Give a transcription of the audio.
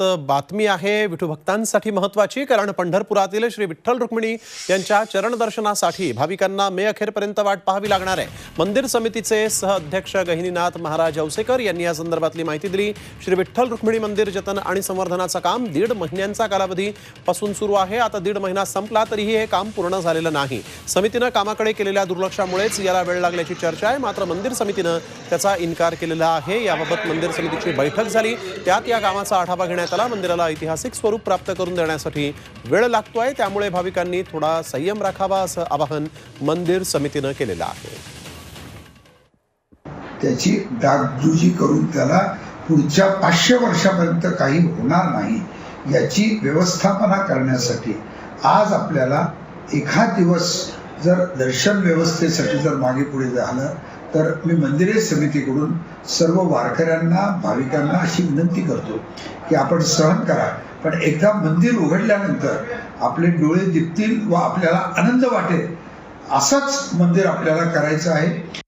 बातमी आहे विठू भक्तांसाठी महत्वाची कारण पंढरपुरातील श्री विठ्ठल रुक्मिणी यांच्या चरणदर्शनासाठी भाविकांना मे अखेरपर्यंत वाट पाहावी लागणार आहे. मंदिर समितीचे सहअध्यक्ष गहिनीनाथ महाराज औसेकर यांनी या संदर्भातली माहिती दिली. श्री विठ्ठल रुक्मिणी मंदिर जतन आणि संवर्धनाचं काम दीड महिन्यांचा कालावधी पासून सुरू आहे. आता दीड महिना संपला तरीही हे काम पूर्ण झालेलं नाही. समितीनं कामाकडे केलेल्या दुर्लक्षामुळेच याला वेळ लागल्याची चर्चा आहे. मात्र मंदिर समितीनं त्याचा इन्कार केलेला आहे. याबाबत मंदिर समितीची बैठक झाली. त्यात या कामाचा आढावा घेण्यात आला मंदिराला ऐतिहासिक स्वरूप प्राप्त करून देण्यासाठी वेळ लागतोय त्यामुळे भाविकांनी थोडा संयम राखावा असं आवाहन मंदिर समितीनं केलेलं आहे. त्याची डागडुजी करून त्याला पुढच्या पाचशे वर्षापर्यंत काही होणार नाही याची व्यवस्थापना करण्यासाठी आज आपल्याला एखाद दिवस जर दर्शन व्यवस्थेसाठी जर मागे पुढे झालं तर मी मंदिरे समितीकडून सर्व वारकऱ्यांना भाविकांना अशी विनंती करतो की आपण सहन करा. पण एकदा मंदिर उघडल्यानंतर आपले डोळे दिपतील व आपल्याला आनंद वाटेल असंच मंदिर आपल्याला करायचं आहे.